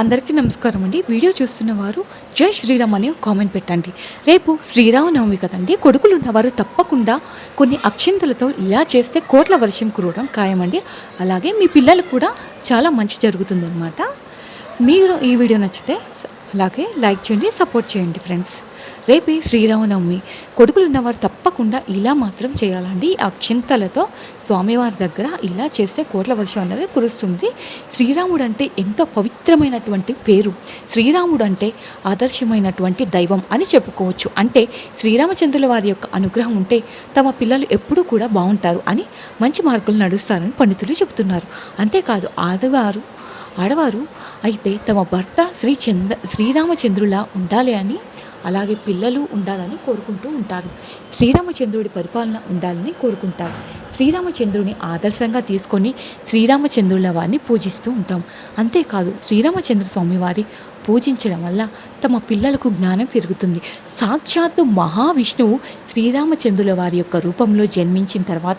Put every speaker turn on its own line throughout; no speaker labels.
అందరికీ నమస్కారం అండి. వీడియో చూస్తున్న వారు జై శ్రీరామ్ అని కామెంట్ పెట్టండి. రేపు శ్రీరామనవమి కదండి. కొడుకులు ఉన్నవారు తప్పకుండా కొన్ని అక్షింతలతో ఇలా చేస్తే కోట్ల వర్షం కురవడం ఖాయమండి. అలాగే మీ పిల్లలు కూడా చాలా మంచి జరుగుతుందన్నమాట. మీరు ఈ వీడియో నచ్చితే అలాగే లైక్ చేయండి సపోర్ట్ చేయండి ఫ్రెండ్స్. రేపే శ్రీరామనవమి. కొడుకులు ఉన్నవారు తప్పకుండా ఇలా మాత్రం చేయాలండి. ఆ అక్షింతలతో స్వామివారి దగ్గర ఇలా చేస్తే కోట్ల వర్షం అనేది కురుస్తుంది. శ్రీరాముడు అంటే ఎంతో పవిత్రమైనటువంటి పేరు. శ్రీరాముడు అంటే ఆదర్శమైనటువంటి దైవం అని చెప్పుకోవచ్చు. అంటే శ్రీరామచంద్రుల వారి యొక్క అనుగ్రహం ఉంటే తమ పిల్లలు ఎప్పుడూ కూడా బాగుంటారు అని మంచి మార్కులు నడుస్తారని పండితులు చెబుతున్నారు. అంతేకాదు ఆదివారు ఆడవారు అయితే తమ భర్త శ్రీ చంద్ర శ్రీరామచంద్రులా ఉండాలి అని అలాగే పిల్లలు ఉండాలని కోరుకుంటూ ఉంటారు. శ్రీరామచంద్రుడి పరిపాలన ఉండాలని కోరుకుంటారు. శ్రీరామచంద్రుని ఆదర్శంగా తీసుకొని శ్రీరామచంద్రుల వారిని పూజిస్తూ ఉంటాం. అంతేకాదు శ్రీరామచంద్ర స్వామి వారి పూజించడం వల్ల తమ పిల్లలకు జ్ఞానం పెరుగుతుంది. సాక్షాత్తు మహావిష్ణువు శ్రీరామచంద్రుల వారి యొక్క రూపంలో జన్మించిన తర్వాత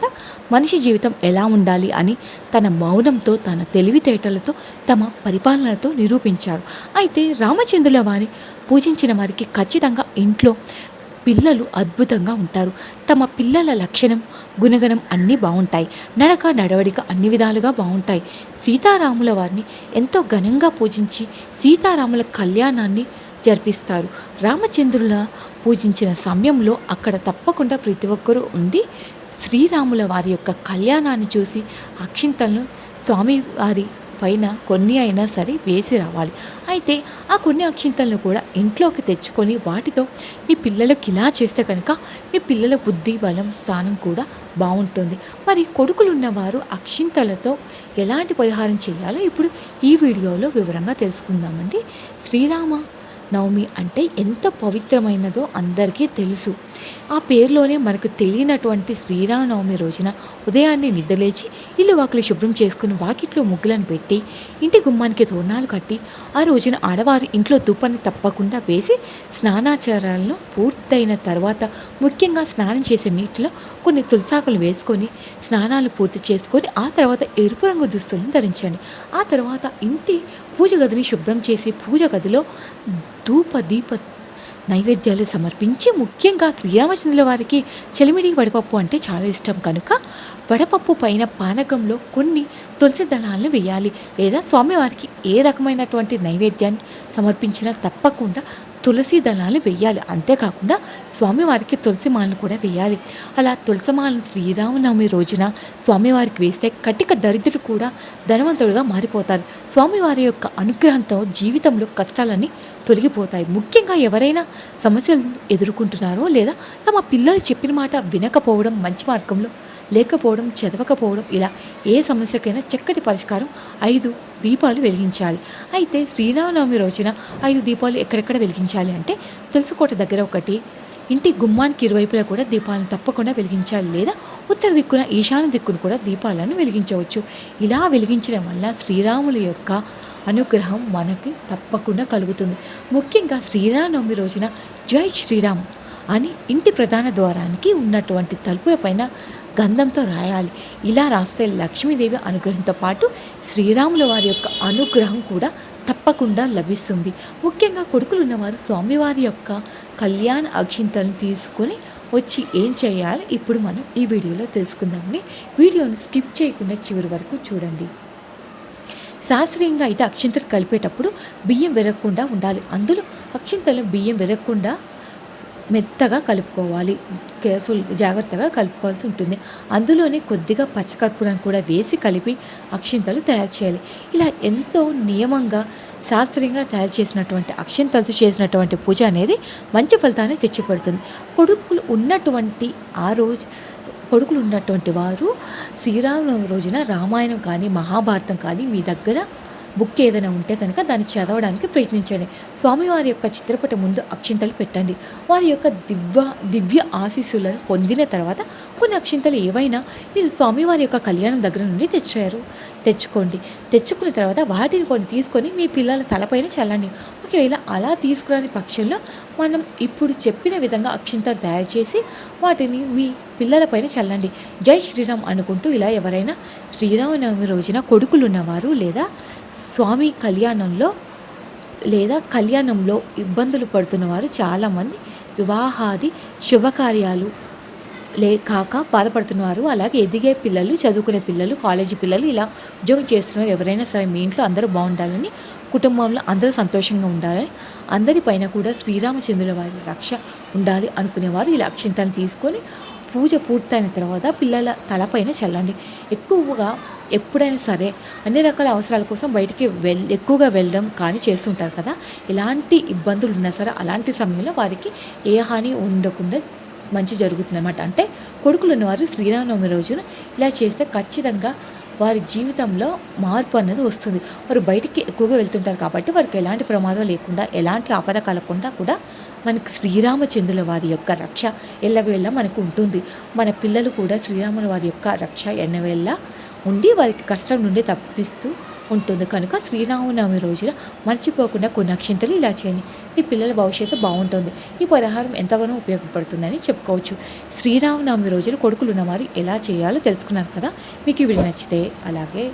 మనిషి జీవితం ఎలా ఉండాలి అని తన మౌనంతో తన తెలివితేటలతో తమ పరిపాలనతో నిరూపించారు. అయితే రామచంద్రుల వారి పూజించిన వారికి ఖచ్చితంగా ఇంట్లో పిల్లలు అద్భుతంగా ఉంటారు. తమ పిల్లల లక్షణం గుణగణం అన్నీ బాగుంటాయి. నడక నడవడిక అన్ని విధాలుగా బాగుంటాయి. సీతారాముల వారిని ఎంతో ఘనంగా పూజించి సీతారాముల కళ్యాణాన్ని జరిపిస్తారు. రామచంద్రుల పూజించిన సమయంలో అక్కడ తప్పకుండా ప్రతి ఒక్కరూ ఉండి శ్రీరాముల వారి యొక్క కళ్యాణాన్ని చూసి అక్షింతలను స్వామివారి పైన కొన్ని అయినా సరే వేసి రావాలి. అయితే ఆ కొన్ని అక్షింతలను కూడా ఇంట్లోకి తెచ్చుకొని వాటితో మీ పిల్లలకి ఇలా చేస్తే కనుక మీ పిల్లల బుద్ధి బలం స్థానం కూడా బాగుంటుంది. మరి కొడుకులున్నవారు అక్షింతలతో ఎలాంటి పరిహారం చేయాలో ఇప్పుడు ఈ వీడియోలో వివరంగా తెలుసుకుందామండి. శ్రీరామ నవమి అంటే ఎంత పవిత్రమైనదో అందరికీ తెలుసు. ఆ పేరులోనే మనకు తెలియనటువంటి శ్రీరామనవమి రోజున ఉదయాన్నే నిద్రలేచి ఇల్లు వాకిలి శుభ్రం చేసుకుని వాకిట్లో ముగ్గులను పెట్టి ఇంటి గుమ్మానికి తోరణాలు కట్టి ఆ రోజున ఆడవారు ఇంట్లో ధూపాన్ని తప్పకుండా వేసి స్నానాచారాలను పూర్తయిన తర్వాత ముఖ్యంగా స్నానం చేసే నీటిలో కొన్ని తులసాకులు వేసుకొని స్నానాలు పూర్తి చేసుకొని ఆ తర్వాత ఎరుపు రంగు దుస్తులను ధరించండి. ఆ తర్వాత ఇంటి పూజ గదిని శుభ్రం చేసి పూజ గదిలో ధూప దీప నైవేద్యాలు సమర్పించి ముఖ్యంగా శ్రీరామచంద్రుల వారికి చెలిమిడి వడపప్పు అంటే చాలా ఇష్టం. కనుక వడపప్పు పైన పానకంలో కొన్ని తులసి దళాలను వేయాలి. లేదా స్వామివారికి ఏ రకమైనటువంటి నైవేద్యాన్ని సమర్పించినా తప్పకుండా తులసి దళాలు వేయాలి. అంతేకాకుండా స్వామివారికి తులసి మాలను కూడా వేయాలి. అలా తులసి మాలను శ్రీరామనవమి రోజున స్వామివారికి వేస్తే కటిక దరిద్రుడు కూడా ధనవంతుడుగా మారిపోతారు. స్వామివారి యొక్క అనుగ్రహంతో జీవితంలో కష్టాలన్నీ తొలగిపోతాయి. ముఖ్యంగా ఎవరైనా సమస్యలు ఎదుర్కొంటున్నారో లేదా తమ పిల్లలు చెప్పిన మాట వినకపోవడం మంచి మార్గంలో లేకపోవడం చదవకపోవడం ఇలా ఏ సమస్యకైనా చక్కటి పరిష్కారం ఐదు దీపాలు వెలిగించాలి. అయితే శ్రీరామనవమి రోజున ఐదు దీపాలు ఎక్కడెక్కడ వెలిగించాలి అంటే తులసికోట దగ్గర ఒకటి ఇంటి గుమ్మానికి ఇరువైపులా కూడా దీపాలను తప్పకుండా వెలిగించాలి లేదా ఉత్తర దిక్కున ఈశాన్య దిక్కును కూడా దీపాలను వెలిగించవచ్చు. ఇలా వెలిగించడం వల్ల శ్రీరాముల యొక్క అనుగ్రహం మనకి తప్పకుండా కలుగుతుంది. ముఖ్యంగా శ్రీరామనవమి రోజున జై శ్రీరామ్. అని ఇంటి ప్రధాన ద్వారానికి ఉన్నటువంటి తలుపులపైన గంధంతో రాయాలి. ఇలా రాస్తే లక్ష్మీదేవి అనుగ్రహంతో పాటు శ్రీరాముల వారి యొక్క అనుగ్రహం కూడా తప్పకుండా లభిస్తుంది. ముఖ్యంగా కొడుకులు ఉన్నవారు స్వామివారి యొక్క కళ్యాణ అక్షింతలను తీసుకొని వచ్చి ఏం చేయాలి? ఇప్పుడు మనం ఈ వీడియోలో తెలుసుకుందామని వీడియోని స్కిప్ చేయకుండా చివరి వరకు చూడండి. శాస్త్రీయంగా అయితే అక్షింతలు కలిపేటప్పుడు బియ్యం విరగకుండా ఉండాలి. అందులో అక్షింతలు బియ్యం విరగకుండా మెత్తగా కలుపుకోవాలి. కేర్ఫుల్ జాగ్రత్తగా కలుపుకోవాల్సి ఉంటుంది. అందులోనే కొద్దిగా పచ్చకర్పూరం కూడా వేసి కలిపి అక్షింతలు తయారు చేయాలి. ఇలా ఎంతో నియమంగా శాస్త్రీయంగా తయారు చేసినటువంటి అక్షింతలతో చేసినటువంటి పూజ అనేది మంచి ఫలితాన్ని తెచ్చిపెడుతుంది. కొడుకులు ఉన్నటువంటి ఆ రోజు కొడుకులు ఉన్నటువంటి వారు శ్రీరామనవమి రోజున రామాయణం కానీ మహాభారతం కానీ మీ దగ్గర బుక్ ఏదైనా ఉంటే కనుక దాన్ని చదవడానికి ప్రయత్నించండి. స్వామివారి యొక్క చిత్రపటం ముందు అక్షింతలు పెట్టండి. వారి యొక్క దివ్య దివ్య ఆశీస్సులను పొందిన తర్వాత కొన్ని అక్షింతలు ఏవైనా మీరు స్వామివారి యొక్క కళ్యాణం దగ్గర నుండి తెచ్చారు. తెచ్చుకోండి. తెచ్చుకున్న తర్వాత వాటిని కొన్ని తీసుకొని మీ పిల్లల తలపైన చల్లండి. ఒకవేళ అలా తీసుకురాని పక్షంలో మనం ఇప్పుడు చెప్పిన విధంగా అక్షింతలు తయారు చేసి వాటిని మీ పిల్లలపైన చల్లండి. జై శ్రీరామ్ అనుకుంటూ ఇలా ఎవరైనా శ్రీరామనవమి రోజున కొడుకులు ఉన్నవారు లేదా స్వామి కళ్యాణంలో లేదా కళ్యాణంలో ఇబ్బందులు పడుతున్న వారు చాలామంది వివాహాది శుభకార్యాలు లే కాక బాధపడుతున్నారు అలాగే ఎదిగే పిల్లలు చదువుకునే పిల్లలు కాలేజీ పిల్లలు ఇలా ఉద్యోగం చేస్తున్నారు ఎవరైనా సరే మీ ఇంట్లో అందరూ బాగుండాలని కుటుంబంలో అందరూ సంతోషంగా ఉండాలని అందరిపైన కూడా శ్రీరామచంద్రుల వారి రక్ష ఉండాలి అనుకునేవారు. ఇలా అక్షింతలు తీసుకొని పూజ పూర్తయిన తర్వాత పిల్లల తలపైన చల్లండి. ఎక్కువగా ఎప్పుడైనా సరే అన్ని రకాల అవసరాల కోసం బయటికి వెల్ ఎక్కువగా వెళ్ళడం కానీ చేస్తుంటారు కదా. ఎలాంటి ఇబ్బందులు ఉన్నా సరే అలాంటి సమయంలో వారికి ఏ హాని ఉండకుండా మంచి జరుగుతుందన్నమాట. అంటే కొడుకులు ఉన్నవారు శ్రీరామనవమి రోజున ఇలా చేస్తే ఖచ్చితంగా వారి జీవితంలో మార్పు అన్నది వస్తుంది. వారు బయటికి ఎక్కువగా వెళ్తుంటారు కాబట్టి వారికి ఎలాంటి ప్రమాదం లేకుండా ఎలాంటి ఆపద కలగకుండా కూడా మనకి శ్రీరామచంద్రుల వారి యొక్క రక్ష ఎల్లవేళ మనకు ఉంటుంది. మన పిల్లలు కూడా శ్రీరాముల వారి యొక్క రక్ష ఎన్నవేళ ఉండి వారికి కష్టం నుండి తప్పిస్తూ ఉంటుంది. కనుక శ్రీరామనవమి రోజున మర్చిపోకుండా కొన్ని అక్షింతలు ఇలా చేయండి. మీ పిల్లల భవిష్యత్తు బాగుంటుంది. ఈ పరిహారం ఎంతగానో ఉపయోగపడుతుందని చెప్పుకోవచ్చు. శ్రీరామనవమి రోజున కొడుకులు ఉన్నవారు ఎలా చేయాలో తెలుసుకున్నాను కదా. మీకు ఇవి నచ్చితే అలాగే